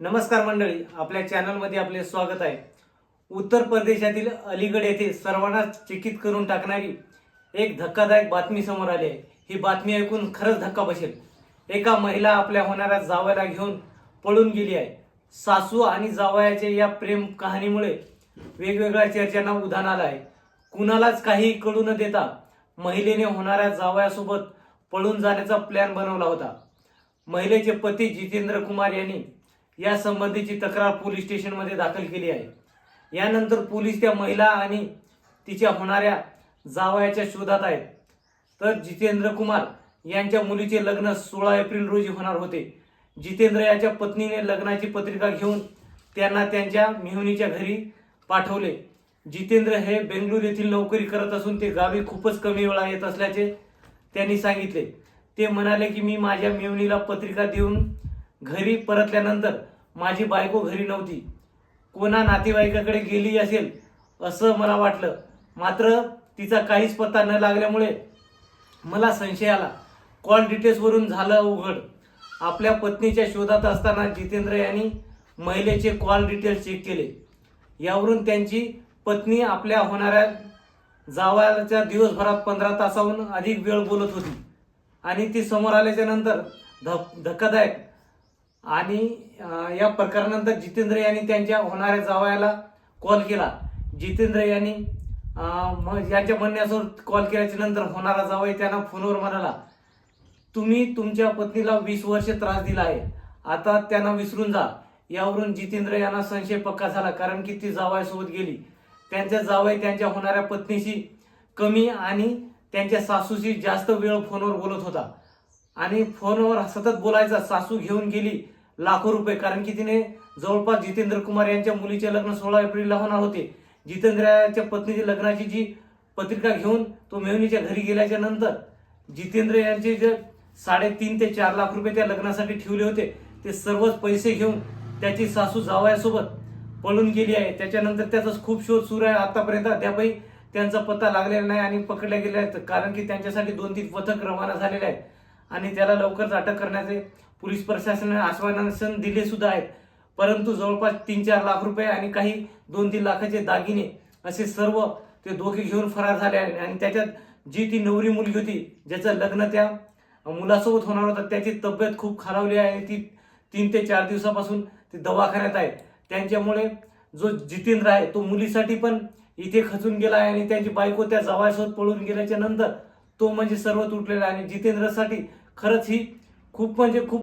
नमस्कार मंडळी आपल्या चॅनलमध्ये आपले स्वागत आहे. उत्तर प्रदेशातील अलीगड येथे सर्वांना चकित करून टाकणारी एक धक्कादायक बातमी समोर आली आहे. ही बातमी ऐकून खरंच धक्का बसेल. एका महिला आपल्या होणाऱ्या जावयाला घेऊन पळून गेली आहे. सासू आणि जावयाच्या या प्रेम कहाणीमुळे वेगवेगळ्या चर्चांना उधाण आलं आहे. कुणालाच काही कळू न देता महिलेने होणाऱ्या जावयासोबत पळून जाण्याचा प्लॅन बनवला होता. महिलेचे पती जितेंद्र कुमार यांनी या संबंधीची तक्रार पोलीस स्टेशनमध्ये दाखल केली आहे. यानंतर पोलीस त्या महिला आणि तिच्या होणाऱ्या जावयाच्या शोधात आहेत. तर जितेंद्र कुमार यांच्या मुलीचे लग्न सोळा एप्रिल रोजी होणार होते. जितेंद्र याच्या पत्नीने लग्नाची पत्रिका घेऊन त्यांना त्यांच्या मिहुनीच्या घरी पाठवले. जितेंद्र हे बेंगलुरू येथील नोकरी करत असून ते गावी खूपच कमी वेळा येत असल्याचे त्यांनी सांगितले. ते म्हणाले की मी माझ्या मेवणीला पत्रिका देऊन घरी परतल्यानंतर माझी बायको घरी नव्हती. कोणा नातेवाईकाकडे गेली असेल असं मला वाटलं. मात्र तिचा काहीच पत्ता न लागल्यामुळे मला संशय आला. कॉल डिटेल्सवरून झालं उघड. आपल्या पत्नीच्या शोधात असताना जितेंद्र यांनी महिलेचे कॉल डिटेल्स चेक केले. यावरून त्यांची पत्नी आपल्या होणाऱ्या जावयाच्या दिवसभरात पंधरा तासाहून अधिक वेळ बोलत होती. आणि ती समोर आल्याच्यानंतर धक्कादायक आणि या प्रकारानंतर जितेंद्र यांनी त्यांच्या होणाऱ्या जावयाला कॉल केला. जितेंद्र यांनी मग यांच्या म्हणण्यासोर कॉल केल्याच्यानंतर होणारा जावई त्यांना फोनवर म्हणाला तुम्ही तुमच्या पत्नीला वीस वर्ष त्रास दिला आहे. आता त्यांना विसरून जा. यावरून जितेंद्र यांना संशय पक्का झाला कारण की ती जावयासोबत गेली. त्यांच्या जावई त्यांच्या होणाऱ्या पत्नीशी कमी आणि त्यांच्या सासूशी जास्त वेळ फोनवर बोलत होता. आणि फोनवर सतत बोलायचा सासू घेऊन गेली. लाखो रुपये. कारण की तिने जवळपास जितेंद्र कुमार यांच्या मुलीचे लग्न सोळा एप्रिलला होणार होते. जितेंद्रच्या पत्नीची लग्नाची जी पत्रिका घेऊन तो मेहुनीच्या घरी गेल्याच्यानंतर जितेंद्र यांचे जे साडेतीन ते चार लाख रुपये त्या लग्नासाठी ठेवले होते ते सर्वच पैसे घेऊन त्याची सासू जावयासोबत पळून गेली आहे. त्याच्यानंतर त्याचा खूप शोध सुरू आहे. आतापर्यंत अद्यापही त्यांचा पत्ता लागलेला नाही आणि पकडल्या गेले आहेत. कारण की त्यांच्यासाठी दोन तीन पथक रवाना झालेले आहेत. आणि त्याला लवकरच अटक करण्याचे पोलीस प्रशासनाने आश्वासन दिले सुद्धा आहेत. परंतु जवळपास तीन चार लाख रुपये आणि काही दोन तीन लाखाचे दागिने असे सर्व ते दोघे घेऊन फरार झाले आणि त्याच्यात जी ती नवरी मुलगी होती ज्याचं लग्न त्या मुलासोबत होणार होतं त्याची तब्येत खूप खालावली आहे आणि ती तीन ते चार दिवसापासून ती दवाखान्यात आहे त्यांच्यामुळे जो जितेंद्र आहे तो मुलीसाठी पण इथे खचून गेला आहे आणि त्यांची बायको त्या जवायसोबत पळून गेल्याच्यानंतर तो म्हणजे सर्व तुटलेला आहे. आणि जितेंद्रसाठी खरंच ही खूप म्हणजे खूप